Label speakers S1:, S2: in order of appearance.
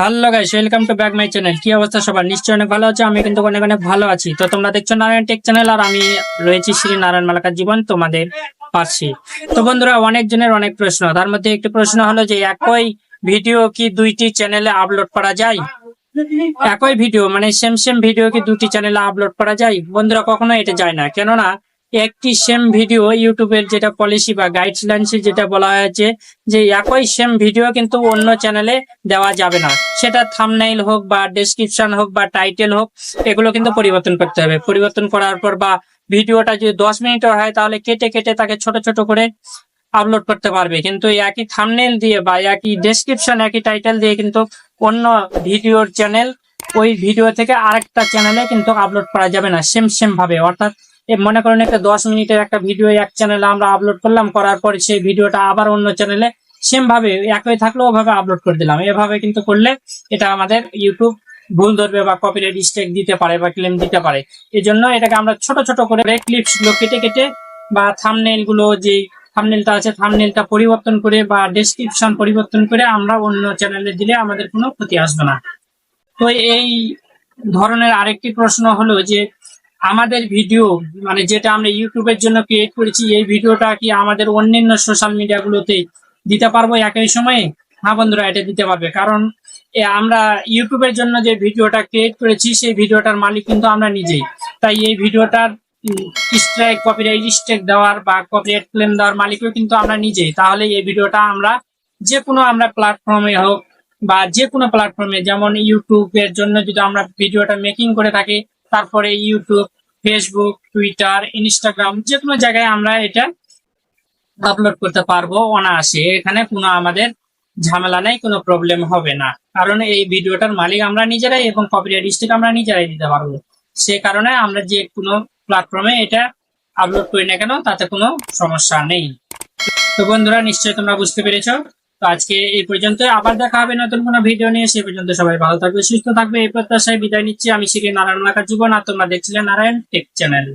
S1: Hello guys welcome to back my channel কি অবস্থা সবার? নিশ্চয়ই অনেক ভালো আছে, আমি কিন্তু অনেক অনেক ভালো আছি। তো তোমরা দেখছ নারায়ণ টেক চ্যানেল, আর আমি রয়েছি শ্রী নারায়ণ মালাকার জীবন, তোমাদের পাশে। তো বন্ধুরা, অনেক জনের অনেক প্রশ্ন। তার মধ্যে একটি প্রশ্ন হলো যে, একই ভিডিও কি দুইটি চ্যানেলে আপলোড করা যায়? একই ভিডিও মানে সেম সেম ভিডিও কি দুটি চ্যানেলে আপলোড করা যায়? বন্ধুরা কখনো এটা যায় না। কেননা একটি সেম ভিডিও ইউটিউবের যেটা পলিসি বা গাইডলাইন্স যেটা বলা হয়েছে, যে একই সেম ভিডিও কিন্তু অন্য চ্যানেলে দেওয়া যাবে না। সেটা থামনাইল হোক বা ডেসক্রিপশন হোক বা টাইটেল হোক, এগুলো কিন্তু পরিবর্তন করতে হবে। পরিবর্তন করার পর বা ভিডিওটা যদি দশ মিনিটের হয়, তাহলে কেটে কেটে তাকে ছোট ছোট করে আপলোড করতে পারবে। কিন্তু একই থামনেল দিয়ে বা একই ডেসক্রিপশন একই টাইটেল দিয়ে কিন্তু অন্য ভিডিওর চ্যানেল ওই ভিডিও থেকে আরেকটা চ্যানেলে কিন্তু আপলোড করা যাবে না। সেম সেম ভাবে অর্থাৎ মনে করেন একটা দশ মিনিটের একটা ভিডিও এক চ্যানেলে আমরা আপলোড করলাম, করার পরে সেই ভিডিওটা আবার অন্য চ্যানেলে সেম ভাবে একই থাকলেও ওভাবে আপলোড করে দিলাম। এভাবে কিন্তু করলে এটা আমাদের ইউটিউব ভুল ধরবে বা কপিরাইট স্ট্রাইক দিতে পারে বা ক্লেম দিতে পারে। এই জন্য এটাকে আমরা ছোট ছোট করে ক্লিপসগুলো কেটে কেটে বা থামনেলগুলো যে থামনেলটা আছে থামনেলটা পরিবর্তন করে বা ডেসক্রিপশন পরিবর্তন করে আমরা অন্য চ্যানেলে দিলে আমাদের কোনো ক্ষতি আসবে না। তো এই ধরনের আরেকটি প্রশ্ন হলো যে আমাদের ভিডিও মানে যেটা আমরা ইউটিউবের জন্য ক্রিয়েট করেছি, এই ভিডিওটা কি আমাদের অন্যান্য সোশ্যাল মিডিয়া গুলোতে দিতে পারব একই সময়ে? হ্যাঁ বন্ধুরা, এটা দিতে পারবে। কারণ আমরা ইউটিউবের জন্য যে ভিডিওটা ক্রিয়েট করেছি, সেই ভিডিওটার মালিক কিন্তু আমরা নিজেই। তাই এই ভিডিওটার স্ট্রাইক কপিরাইট স্ট্রাইক দেওয়ার বা কপিরাইট ক্লেম দেওয়ার মালিকও কিন্তু আমরা নিজেই। তাহলে এই ভিডিওটা আমরা যে কোনো আমরা প্ল্যাটফর্মে হোক বা যে কোনো প্ল্যাটফর্মে যেমন ইউটিউবের জন্য যদি আমরা ভিডিওটা মেকিং করে থাকি তারপরে ইউটিউব ফেসবুক টুইটার ইনস্টাগ্রাম যে কোনো জায়গায় আমরা এটা আপলোড করতে পারব অনায়াসে। এখানে কোনো আমাদের ঝামেলা নেই, কোনো প্রবলেম হবে না। কারণ এই ভিডিওটার মালিক আমরা নিজেরাই এবং কপিরাইট স্টিক আমরা নিজেরাই দিতে পারব। সে কারণে আমরা যে কোনো প্ল্যাটফর্মে এটা আপলোড করি না কেন, তাতে কোনো সমস্যা নেই। তো বন্ধুরা, নিশ্চয়ই তোমরা বুঝতে পেরেছ তো আজকে এই পর্যন্ত। আবার দেখা হবে নতুন কোনো ভিডিও নিয়ে। সে পর্যন্ত সবাই ভালো থাকবে, সুস্থ থাকবে। এই প্রত্যাশায় বিদায় নিচ্ছি। আমি শিখে নারায়ণ লাখার জীবন আর তোমরা দেখছিলে নারায়ণ টেক চ্যানেল।